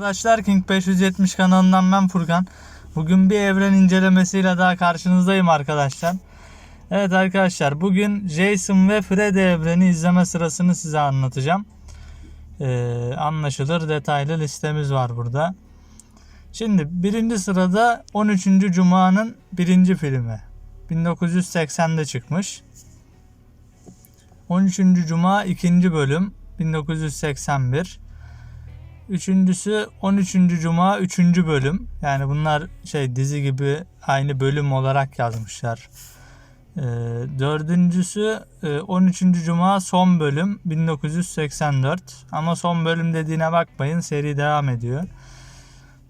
Arkadaşlar King 570 kanalından ben Furkan. Bugün bir evren incelemesiyle daha karşınızdayım arkadaşlar. Evet arkadaşlar bugün Jason ve Freddy evreni izleme sırasını size anlatacağım. Ee, anlaşılır detaylı listemiz var burada. Şimdi birinci sırada 13. Cuma'nın birinci filmi. 1980'de çıkmış. 13. Cuma 2. bölüm 1981. Üçüncüsü 13. Cuma 3. bölüm. Yani bunlar şey dizi gibi aynı bölüm olarak yazmışlar. Ee, dördüncüsü e, 13. Cuma son bölüm 1984. Ama son bölüm dediğine bakmayın seri devam ediyor.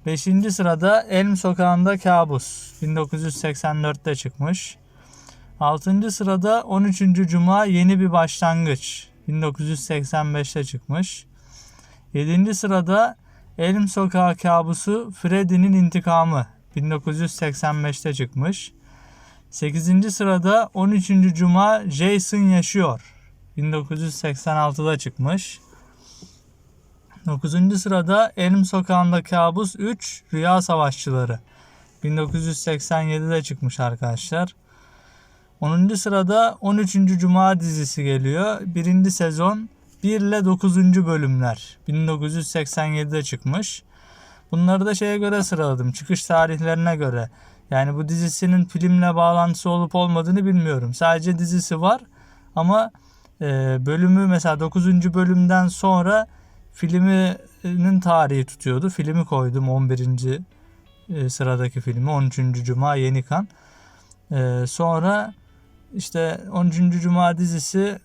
Beşinci sırada Elm Sokağı'nda Kabus 1984'te çıkmış. Altıncı sırada 13. Cuma Yeni Bir Başlangıç 1985'te çıkmış. 7. sırada Elm Sokağı Kabusu Freddy'nin İntikamı 1985'te çıkmış. 8. sırada 13. Cuma Jason Yaşıyor 1986'da çıkmış. 9. sırada Elm Sokağı'nda Kabus 3 Rüya Savaşçıları 1987'de çıkmış arkadaşlar. 10. sırada 13. Cuma dizisi geliyor. 1. sezon 1 ile 9. bölümler 1987'de çıkmış. Bunları da şeye göre sıraladım. Çıkış tarihlerine göre. Yani bu dizisinin filmle bağlantısı olup olmadığını bilmiyorum. Sadece dizisi var ama e, bölümü mesela 9. bölümden sonra filminin tarihi tutuyordu. Filmi koydum 11. e, sıradaki filmi 13. Cuma Yeni Kan. E, sonra işte 13. Cuma dizisi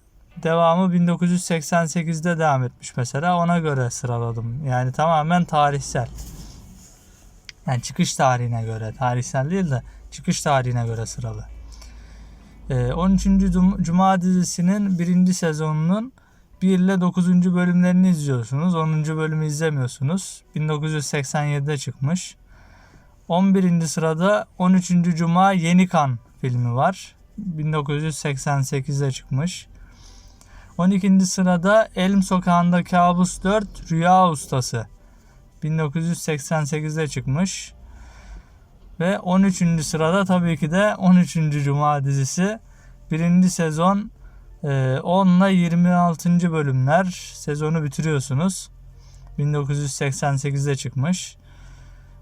devamı 1988'de devam etmiş mesela ona göre sıraladım. Yani tamamen tarihsel. Yani çıkış tarihine göre tarihsel değil de çıkış tarihine göre sıralı. Ee, 13. Cum- Cuma dizisinin birinci sezonunun 1 ile 9. bölümlerini izliyorsunuz. 10. bölümü izlemiyorsunuz. 1987'de çıkmış. 11. sırada 13. Cuma Yeni Kan filmi var. 1988'de çıkmış. 12. sırada Elm Sokağı'nda Kabus 4 Rüya Ustası 1988'de çıkmış. Ve 13. sırada tabii ki de 13. Cuma dizisi 1. sezon e, 10 ile 26. bölümler sezonu bitiriyorsunuz. 1988'de çıkmış.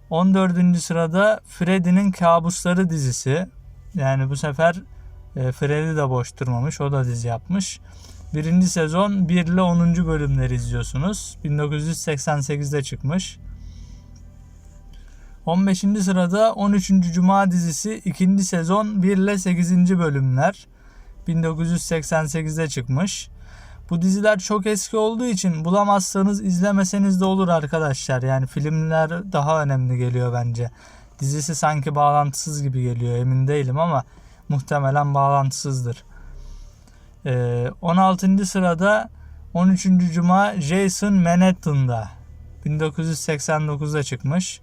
14. sırada Freddy'nin Kabusları dizisi. Yani bu sefer e, Freddy de boş durmamış. O da dizi yapmış. Birinci sezon 1 ile 10. bölümleri izliyorsunuz. 1988'de çıkmış. 15. sırada 13. Cuma dizisi 2. sezon 1 ile 8. bölümler. 1988'de çıkmış. Bu diziler çok eski olduğu için bulamazsanız izlemeseniz de olur arkadaşlar. Yani filmler daha önemli geliyor bence. Dizisi sanki bağlantısız gibi geliyor emin değilim ama muhtemelen bağlantısızdır. Ee, 16. sırada 13. Cuma Jason Manhattan'da 1989'da çıkmış.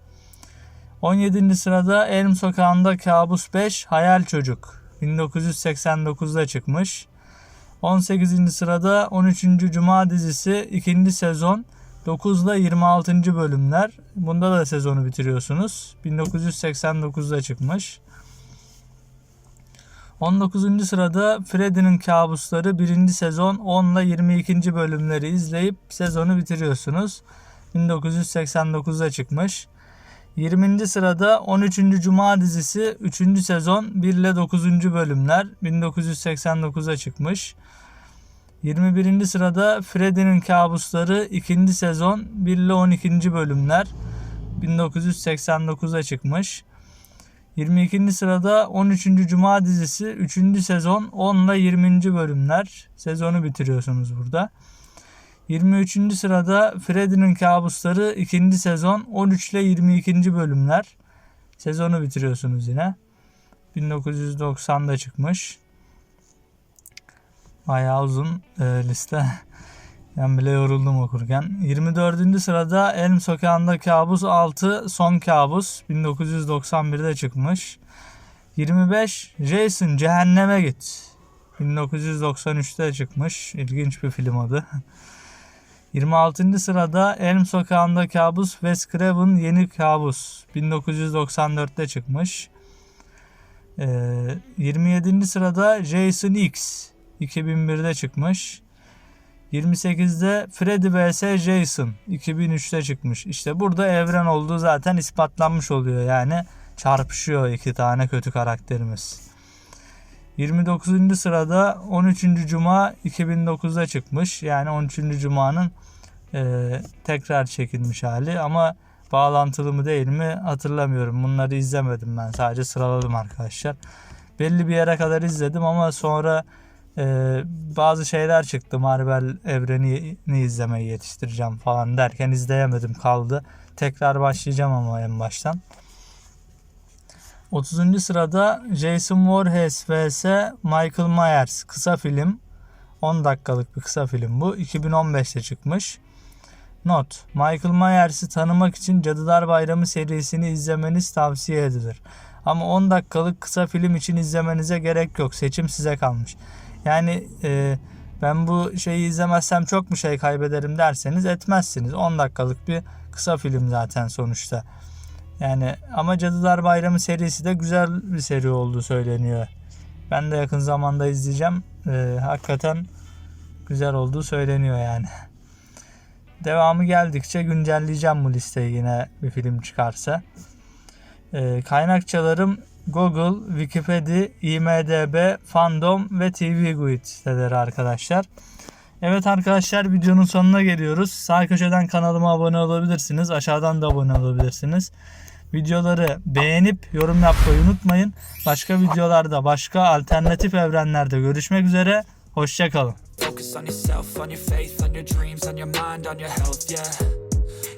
17. sırada Elm Sokağı'nda Kabus 5 Hayal Çocuk 1989'da çıkmış. 18. sırada 13. Cuma dizisi 2. sezon 9 ile 26. bölümler. Bunda da sezonu bitiriyorsunuz. 1989'da çıkmış. 19. sırada Freddy'nin Kabusları 1. sezon 10 ile 22. bölümleri izleyip sezonu bitiriyorsunuz. 1989'da çıkmış. 20. sırada 13. Cuma dizisi 3. sezon 1 ile 9. bölümler 1989'a çıkmış. 21. sırada Freddy'nin Kabusları 2. sezon 1 ile 12. bölümler 1989'a çıkmış. 22. sırada 13. Cuma dizisi 3. sezon 10 ile 20. bölümler sezonu bitiriyorsunuz burada. 23. sırada Freddy'nin Kabusları 2. sezon 13 ile 22. bölümler sezonu bitiriyorsunuz yine. 1990'da çıkmış. Bayağı uzun e, liste. Ben bile yoruldum okurken. 24. sırada Elm Sokağı'nda Kabus 6 Son Kabus 1991'de çıkmış. 25 Jason Cehenneme Git 1993'te çıkmış. İlginç bir film adı. 26. sırada Elm Sokağı'nda Kabus Wes Craven Yeni Kabus 1994'te çıkmış. Ee, 27. sırada Jason X 2001'de çıkmış. 28'de Freddy vs Jason 2003'te çıkmış. İşte burada evren olduğu zaten ispatlanmış oluyor yani çarpışıyor iki tane kötü karakterimiz. 29. sırada 13. Cuma 2009'da çıkmış. Yani 13. Cuma'nın e, tekrar çekilmiş hali ama bağlantılı mı değil mi hatırlamıyorum. Bunları izlemedim ben. Sadece sıraladım arkadaşlar. Belli bir yere kadar izledim ama sonra e, bazı şeyler çıktı. Marvel evrenini izlemeyi yetiştireceğim falan derken izleyemedim kaldı. Tekrar başlayacağım ama en baştan. 30. sırada Jason Voorhees vs Michael Myers kısa film. 10 dakikalık bir kısa film bu. 2015'te çıkmış. Not. Michael Myers'ı tanımak için Cadılar Bayramı serisini izlemeniz tavsiye edilir. Ama 10 dakikalık kısa film için izlemenize gerek yok. Seçim size kalmış. Yani e, ben bu şeyi izlemezsem çok mu şey kaybederim derseniz etmezsiniz. 10 dakikalık bir kısa film zaten sonuçta. Yani ama Cadılar Bayramı serisi de güzel bir seri olduğu söyleniyor. Ben de yakın zamanda izleyeceğim. Ee, hakikaten güzel olduğu söyleniyor yani. Devamı geldikçe güncelleyeceğim bu listeyi yine bir film çıkarsa. Ee, kaynakçalarım Google, Wikipedia, IMDB, Fandom ve TV Guide siteleri arkadaşlar. Evet arkadaşlar videonun sonuna geliyoruz. Sağ köşeden kanalıma abone olabilirsiniz. Aşağıdan da abone olabilirsiniz. Videoları beğenip yorum yapmayı unutmayın. Başka videolarda, başka alternatif evrenlerde görüşmek üzere. Hoşçakalın. Focus on yourself, on your faith, on your dreams, on your mind, on your health, yeah.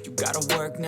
You gotta work now.